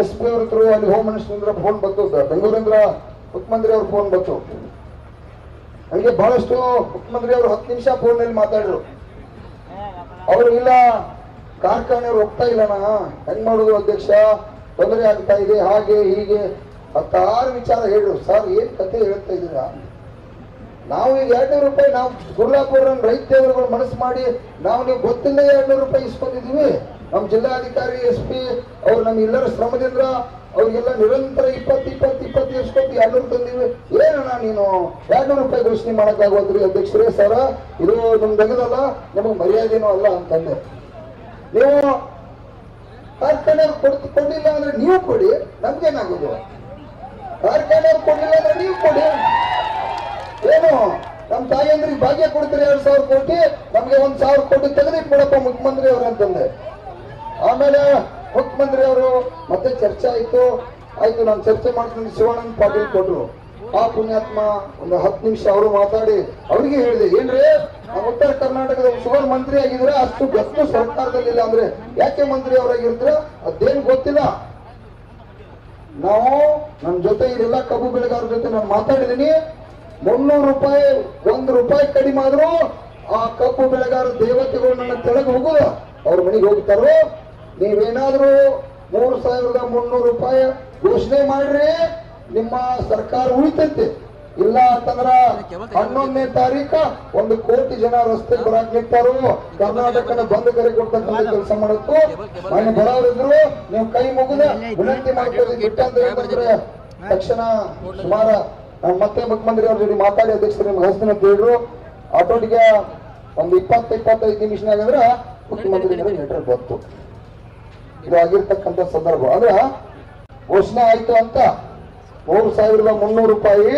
S P ಅವ್ರ ಹತ್ರ ಅಲ್ಲಿ ಹೋಮ್ ಮಿನಿಸ್ಟರ್ ಫೋನ್ ಬಂತು ಬೆಂಗಳೂರಿಂದ ಮುಖ್ಯಮಂತ್ರಿ ಅವ್ರ ಫೋನ್ ಬಂತು. ನನಗೆ ಬಹಳಷ್ಟು ಮುಖ್ಯಮಂತ್ರಿ ಅವರು ಹತ್ತು ನಿಮಿಷ ಫೋನಲ್ಲಿ ಮಾತಾಡಿದ್ರು ಅವರು ಇಲ್ಲ ಕಾರ್ಖಾನೆಯವ್ರು ಹೋಗ್ತಾ ಇಲ್ಲಣ್ಣ ಹೆಂಗ್ ಮಾಡುದು ಅಧ್ಯಕ್ಷ? ತೊಂದರೆ ಆಗ್ತಾ ಇದೆ, ಹಾಗೆ, ಹೀಗೆ. ಹತ್ತಾರು ವಿಚಾರ ಹೇಳಿದ್ರು ಸರ್ ಏನ್ ಕತೆ ಹೇಳ್ತಾ ಇದ್ದೀರಾ? ನಾವು ಈಗ ಎರಡ್ನೂರು ರೂಪಾಯಿ, ನಾವು ಗುರ್ಲಾಪುರ ದೇವರುಗಳು ಮನಸ್ಸು ಮಾಡಿ, ನಾವು ನೀವು ಗೊತ್ತಿಲ್ಲ ಎರಡ್ನೂರು ರೂಪಾಯಿ ಇಸ್ಕೊಂಡಿದೀವಿ ನಮ್ಮ ಜಿಲ್ಲಾಧಿಕಾರಿ ಎಸ್ ಪಿ ಅವ್ರು ನಮ್ಮ ಎಲ್ಲರ ಶ್ರಮದಿಂದ ಅವ್ರಿಗೆಲ್ಲ ನಿರಂತರ ಇಪ್ಪತ್ತು ಇಪ್ಪತ್ತು ಇಪ್ಪತ್ತು ಎಷ್ಟೊತ್ತು ಎರಡ್ನೂರು ತಂದೀವಿ. ಏನಣ್ಣ ನೀನು? ಎರಡ್ನೂರು ರೂಪಾಯಿ ಘೋಷಣೆ ಮಾಡೋಕ್ಕಾಗೋದ್ರಿ ಅಧ್ಯಕ್ಷರೇ ಸರ. ಇದು ನಿಮ್ ತೆಗೆದಲ್ಲ, ನಿಮಗೆ ಮರ್ಯಾದೆನೂ ಅಲ್ಲ ಅಂತಂದೆ. ನೀವು ಕಾರ್ಖಾನೆ ಕೊಡ್ತು ಕೊಡ್ಲಿಲ್ಲ ಅಂದ್ರೆ ನೀವು ಕೊಡಿ, ನಮ್ಗೇನಾಗೋದು? ಕಾರ್ಖಾನೆ ಕೊಡ್ಲಿಲ್ಲ ಅಂದ್ರೆ ನೀವು ಕೊಡಿ. ಏನು? ನಮ್ ತಾಯಿಯಂದ್ರಿಗೆ ಭಾಗ್ಯ ಕೊಡ್ತೀರಿ ಎರಡ್ ಸಾವಿರ ಕೋಟಿ, ನಮ್ಗೆ ಒಂದ್ ಸಾವಿರ ಕೋಟಿ ತೆಗೆದಿಟ್ಬಿಡಪ್ಪ ಮುಖ್ಯಮಂತ್ರಿ ಅವ್ರು ಅಂತಂದೆ. ಆಮೇಲೆ ಮುಖ್ಯಮಂತ್ರಿ ಅವರು ಮತ್ತೆ ಚರ್ಚೆ ಆಯ್ತು. ಆಯ್ತು, ನಾನು ಚರ್ಚೆ ಮಾಡ್ತೀನಿ. ಶಿವಾನಂದ ಪಾಟೀಲ್ ಕೊಟ್ರು. ಆ ಪುಣ್ಯಾತ್ಮ ಒಂದು ಹತ್ತು ನಿಮಿಷ ಅವರು ಮಾತಾಡಿ. ಅವ್ರಿಗೆ ಹೇಳಿದೆ, ಏನ್ರಿ? ಉತ್ತರ ಕರ್ನಾಟಕದ ಶುಗರ್ ಮಂತ್ರಿ ಆಗಿದ್ರೆ ಅಷ್ಟು ಬೆಸ್ಟು ಸರ್ಕಾರದಲ್ಲಿ ಇಲ್ಲ ಅಂದ್ರೆ ಯಾಕೆ ಮಂತ್ರಿ ಅವರಾಗಿರ್ತೀರ? ಅದೇನು ಗೊತ್ತಿಲ್ಲ. ನಾವು ನನ್ನ ಜೊತೆ ಇದೆಲ್ಲ ಕಬ್ಬು ಬೆಳೆಗಾರ ಜೊತೆ ನಾನು ಮಾತಾಡಿದೀನಿ ಮುನ್ನೂರು ರೂಪಾಯಿ, ಒಂದು ರೂಪಾಯಿ ಕಡಿಮೆ ಆದ್ರೂ ಆ ಕಬ್ಬು ಬೆಳೆಗಾರ ದೇವತೆಗಳು ನನ್ನ ತೆಳಗೆ ಹೋಗುದ. ಅವ್ರ ಮನೆಗೆ ಹೋಗ್ತಾರೋ? ನೀವೇನಾದ್ರೂ ಮೂರು ಸಾವಿರದ ಮುನ್ನೂರು ರೂಪಾಯಿ ಘೋಷಣೆ ಮಾಡ್ರಿ ನಿಮ್ಮ ಸರ್ಕಾರ ಉಳಿತೈತೆ. ಇಲ್ಲ ಅಂತಂದ್ರ ಹನ್ನೊಂದನೇ ತಾರೀಕ ಒಂದು ಕೋಟಿ ಜನ ರಸ್ತೆ ಬರಾಕ್ ನಿಂತಾರು. ಕರ್ನಾಟಕನ ಬಂದ್ ಕರೆ ಕೊಡ್ತಕ್ಕಂಥ ಕೆಲಸ ಮಾಡತ್ತು. ಮನೆ ಬರೋರಿದ್ರು ನೀವು ಕೈ ಮುಗಿದ ವಿನಂತಿ ಮಾಡ್ಕೊಳ್ಳಿ. ಇಟ್ಟಂದ್ರೆ ಹೇಳಿದ್ರೆ ತಕ್ಷಣ ಸುಮಾರ ಮತ್ತೆ ಮುಖ್ಯಮಂತ್ರಿ ಅವ್ರ ಜೊತೆ ಮಾತಾಡಿ, ಅಧ್ಯಕ್ಷರು ನಿಮ್ಗೆ ಹಸ್ತಿನ ಅಂತ ಹೇಳಿದ್ರು. ಆಟೋಟಿಗೆ ಒಂದು ಇಪ್ಪತ್ತು, ಇಪ್ಪತ್ತೈದು ನಿಮಿಷನಾಗಂದ್ರೆ ಮುಖ್ಯಮಂತ್ರಿ ಲೆಟರ್ ಬಂತು. ಇದು ಆಗಿರ್ತಕ್ಕಂಥ ಸಂದರ್ಭ. ಅಂದ್ರ ಘೋಷಣೆ ಆಯ್ತು ಅಂತ ಮೂರು ಸಾವಿರದ ಮುನ್ನೂರು ರೂಪಾಯಿ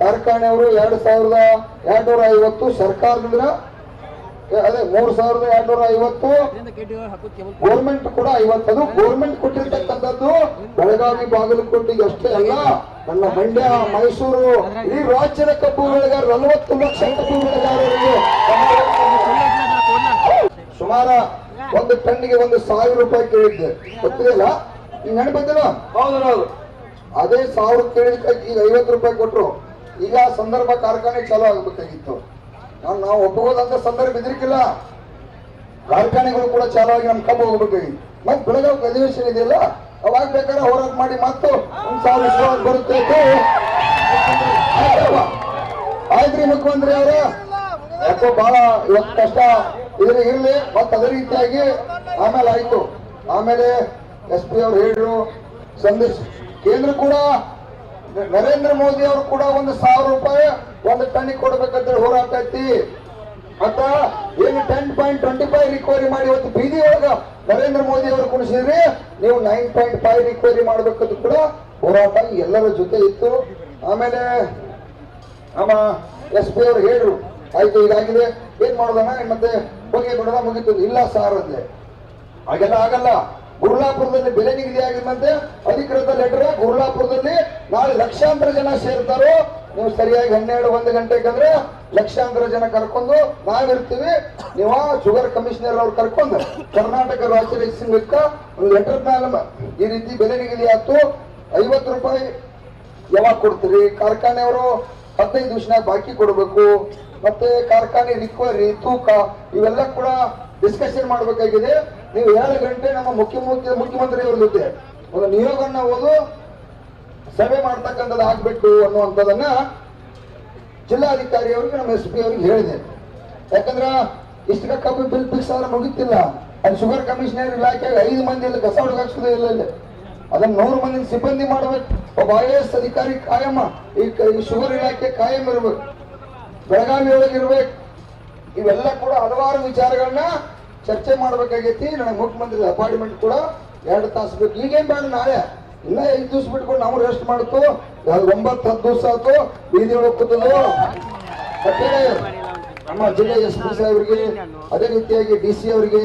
ಕಾರ್ಖಾನೆಯವರು ಎರಡು ಸಾವಿರದ ಎರಡ್ನೂರ ಐವತ್ತು ಸರ್ಕಾರದಿಂದ ಅದೇ ಮೂರು ಸಾವಿರದ ಎರಡ್ನೂರ ಐವತ್ತು ಗೋರ್ಮೆಂಟ್ ಕೂಡ ಐವತ್ತದು ಗೋರ್ಮೆಂಟ್ ಕೊಟ್ಟಿರ್ತಕ್ಕಂಥದ್ದು ಬೆಳಗಾವಿ ಬಾಗಲಕೋಟೆ ಅಷ್ಟೇ ಅಲ್ಲ, ನನ್ನ ಮಂಡ್ಯ, ಮೈಸೂರು, ಈ ರಾಜ್ಯದ ಕಬ್ಬು ಬೆಳೆಗಾರ ನಲವತ್ತು ಲಕ್ಷ ಕಬ್ಬು ಬೆಳೆಗಾರರಿಗೆ ಸುಮಾರ ಒಂದು ಟನ್ನಿಗೆ ಒಂದು ಸಾವಿರ ರೂಪಾಯಿ ಕೇಳಿದ್ದೆ. ಗೊತ್ತಿದೆಯಲ್ಲ? ಈಗ ನೆನಪಿದ್ದಲ್ಲ ಹೌದು ಹೌದು. ಅದೇ ಸಾವಿರ ಕೇಳಿದಕ್ಕೆ ಈಗ ಐವತ್ತು ರೂಪಾಯಿ ಕೊಟ್ರು. ಈಗ ಆ ಸಂದರ್ಭ ಕಾರ್ಖಾನೆ ಚಾಲೂ ಆಗ್ಬೇಕಾಗಿತ್ತು. ನಾನು ನಾವು ಒಪ್ಪಗೋದಂತ ಸಂದರ್ಭ ಇದ್ರಿಕ್ಕಿಲ್ಲ ಕಾರ್ಖಾನೆಗಳು ಕೂಡ ಚಾಲೂ ಆಗಿ ನಮ್ ಕಬ್ಬು ಹೋಗ್ಬೇಕಾಗಿತ್ತು. ಮತ್ತೆ ಬೆಳಗಾವಿ ಅಧಿವೇಶನ ಇದೆಯಲ್ಲ? ಅವಾಗ ಬೇಕಾದ್ರೆ ಹೋರಾಟ ಮಾಡಿ ಮತ್ತು ಒಂದು ಸಾವಿರ ಬರುತ್ತೆ ಆಯ್ತು ರೀ ಆಯ್ತ್ರಿ ಮುಖ್ಯಮಂತ್ರಿ ಅವರ. ಯಾಕೋ ಬಹಳ ಇವತ್ತು ಕಷ್ಟ. ಇದ್ರ ಇಲ್ಲಿ, ಮತ್ತೆ ಅದೇ ರೀತಿಯಾಗಿ ಆಮೇಲೆ ಆಯ್ತು. ಆಮೇಲೆ ಎಸ್ ಪಿ ಅವ್ರು ಹೇಳಿದ್ರು, ಸಂದೇಶ, ಕೇಂದ್ರ ಕೂಡ ನರೇಂದ್ರ ಮೋದಿ ಅವರು ಕೂಡ ಒಂದು ಸಾವಿರ ರೂಪಾಯಿ ಒಂದು ಟನ್ ಕೊಡ್ಬೇಕಂತ ಹೋರಾಟ ಐತಿ. ಮತ್ತ ಏನು ten point twenty five recovery ಮಾಡಿ ಇವತ್ತು ಬೀದಿ ಒಳಗ ನರೇಂದ್ರ ಮೋದಿ ಅವರು ಕುಣಿಸಿದ್ರಿ, ನೀವು ನೈನ್ ಪಾಯಿಂಟ್ ಫೈವ್ ರಿಕವರಿ ಮಾಡ್ಬೇಕಂತ ಕೂಡ ಹೋರಾಟ ಎಲ್ಲರ ಜೊತೆ ಇತ್ತು. ಆಮೇಲೆ ನಮ್ಮ ಎಸ್ ಪಿ ಅವ್ರು ಹೇಳ್ರು ಆಯ್ತು ಇದಾಗಿದೆ. ಏನ್ ಮಾಡೋದಣ್ಣ ಮತ್ತೆ ಹೋಗಿ ಬಿಡೋಣ ಮುಗಿತು. ಇಲ್ಲ ಸಾರ್ ಅಂದ್ರೆ ಹಾಗೆಲ್ಲ ಆಗಲ್ಲ. ಗುರ್ಲಾಪುರದಲ್ಲಿ ಬೆಲೆ ನಿಗದಿ ಆಗಿದ್ದಂತೆ ಅಧಿಕೃತ ಲೆಟರ್ ಗುರ್ಲಾಪುರದಲ್ಲಿ ನಾಳೆ ಲಕ್ಷಾಂತರ ಜನ ಸೇರ್ತಾರೋ? ನೀವು ಸರಿಯಾಗಿ ಹನ್ನೆರಡು, ಒಂದು ಗಂಟೆಗಂದ್ರೆ ಲಕ್ಷಾಂತರ ಜನ ಕರ್ಕೊಂಡು ನಾವಿರ್ತೀವಿ. ನೀವು ಶುಗರ್ ಕಮಿಷನರ್ ಅವ್ರು ಕರ್ಕೊಂಡು ಕರ್ನಾಟಕ ರಾಜ್ಯ ರೈತ ಒಂದು ಲೆಟರ್ ಮೇಲೆ ಈ ರೀತಿ ಬೆಲೆ ನಿಗದಿ ಆಯ್ತು. ಐವತ್ತು ರೂಪಾಯಿ ಯಾವಾಗ ಕೊಡ್ತೀರಿ? ಕಾರ್ಖಾನೆಯವರು ಹದಿನೈದು ದಿವಸನಾಗ ಬಾಕಿ ಕೊಡಬೇಕು. ಮತ್ತೆ ಕಾರ್ಖಾನೆ ರಿಕ್ವರಿ, ತೂಕ, ಇವೆಲ್ಲ ಕೂಡ ಡಿಸ್ಕಷನ್ ಮಾಡಬೇಕಾಗಿದೆ. ನೀವು ಏಳು ಗಂಟೆ ನಮ್ಮ ಮುಖ್ಯಮಂತ್ರಿ ಮುಖ್ಯಮಂತ್ರಿ ಅವ್ರ ಜೊತೆ ಒಂದು ನಿಯೋಗನ ಓದು, ಸಭೆ ಮಾಡ್ತಕ್ಕಂಥದ್ದು ಆಗ್ಬೇಕು ಅನ್ನುವಂಥದ್ದನ್ನ ಜಿಲ್ಲಾಧಿಕಾರಿ ಅವರಿಗೆ ನಮ್ಮ ಎಸ್ ಪಿ ಅವ್ರಿಗೆ ಹೇಳಿದೆ. ಯಾಕಂದ್ರ ಇಷ್ಟ ಕಬ್ಬು ಬಿಲ್ ಫಿಕ್ಸ್ ಆದ್ರೆ ಮುಗಿತಿಲ್ಲ. ಅಲ್ಲಿ ಶುಗರ್ ಕಮಿಷನರ್ ಇಲಾಖೆಗೆ ಐದು ಮಂದಿ ಕಸ ಹುಡುಗಾಕ್ಸೋದೇ ಇಲ್ಲ ಇಲ್ಲಿ. ಅದನ್ನ ನೂರು ಮಂದಿ ಸಿಬ್ಬಂದಿ ಮಾಡ್ಬೇಕು. ಒಬ್ಬ ಐ ಎಸ್ ಅಧಿಕಾರಿ ಕಾಯಂ ಈ ಕ- ಈ ಶುಗರ್ ಇಲಾಖೆ ಕಾಯಂ ಇರ್ಬೇಕು. ಬೆಳಗಾವಿ ಒಳಗೆ ಇರ್ಬೇಕು. ಇವೆಲ್ಲ ಕೂಡ ಹಲವಾರು ವಿಚಾರಗಳನ್ನ ಚರ್ಚೆ ಮಾಡ್ಬೇಕಾಗೈತಿ. ನನಗೆ ಮುಖ್ಯಮಂತ್ರಿ ಅಪಾಯಿಂಟ್ಮೆಂಟ್ ಕೂಡ ಎರಡು ತಾಸು ಬೇಕು. ಈಗೇನ್ ಬೇಡ, ನಾಳೆ. ಇನ್ನ ಐದು ದಿವಸ ಬಿಟ್ಕೊಂಡು ನಾವು ರೆಸ್ಟ್ ಮಾಡ್ತು ಒಂಬತ್ತು, ಹತ್ತು ದಿವಸ ಆಯ್ತು, ಬೀದಿ ಕೂತಲು ನಮ್ಮ ಜಿಲ್ಲೆ ಎಸ್ ಪಿ ಸಾಹೇಬರಿಗೆ, ಅದೇ ರೀತಿಯಾಗಿ ಡಿ ಸಿ ಅವರಿಗೆ